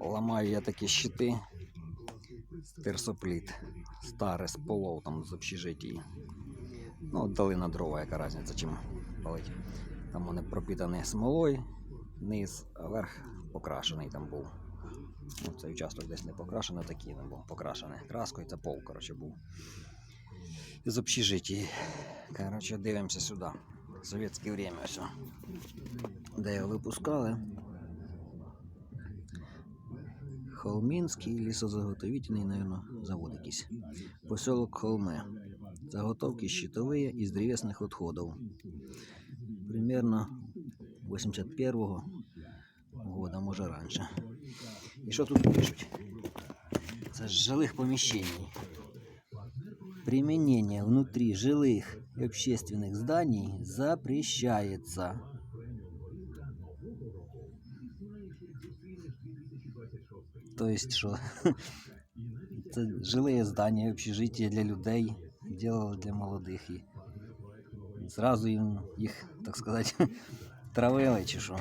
ламаю я такі щити. Терсопліт. Старе з полов там з общежитій. Ну, дали дрова, яка різниця, чим палить. Там вони пропітані смолою, низ, а верх покрашений там був. Ну, цей участок десь не покрашений, такий він був покрашений краскою, це пол, коротше, був. З общежитій. Коротше, дивимося сюди. Совєтське время все. Де його випускали. Холмінський лісозаготовительний, наверное, завод якийсь. Поселок Холме. Заготовки щитовые из древесных отходов. Примерно 81-го года, може раніше. І що тут пишуть? Це з жилих поміщень. Применение внутри жилых и общественных зданий запрещается. То есть що? Це жилые здання, общежиття для людей, делали для молодих і зразу їм їх, так сказати, травили чи що.